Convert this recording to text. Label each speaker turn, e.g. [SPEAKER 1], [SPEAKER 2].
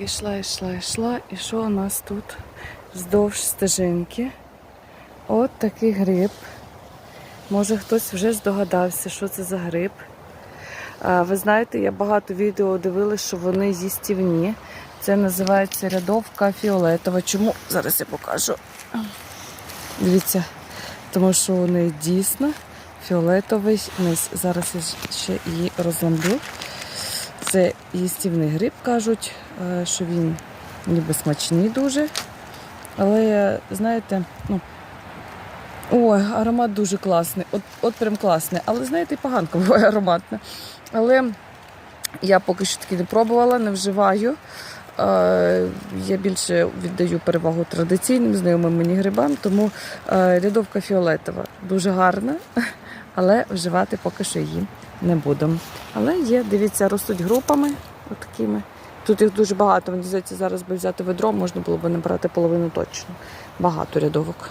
[SPEAKER 1] йшла, йшла, йшла. І що у нас тут вздовж стежинки? От такий гриб. Може хтось вже здогадався, що це за гриб. Ви знаєте, я багато відео дивилася, що вони їстівні. Це називається рядовка фіолетова. Чому? Зараз я покажу. Дивіться, тому що вони дійсно фіолетовий. Зараз я ще її розламблю. Це їстівний гриб, кажуть, е, що він ніби смачний дуже. Але, знаєте, ну, ой, аромат дуже класний. От, от прям класний. Але, знаєте, і поганка буває ароматна. Але я поки що таки не пробувала, не вживаю. Е, Я більше віддаю перевагу традиційним знайомим мені грибам, тому е, рядовка фіолетова дуже гарна, але вживати поки що її не будемо. Але є, дивіться, ростуть групами отакими. Тут їх дуже багато. Мені здається, зараз би взяти ведро, можна було б набрати половину точно. Багато рядовок.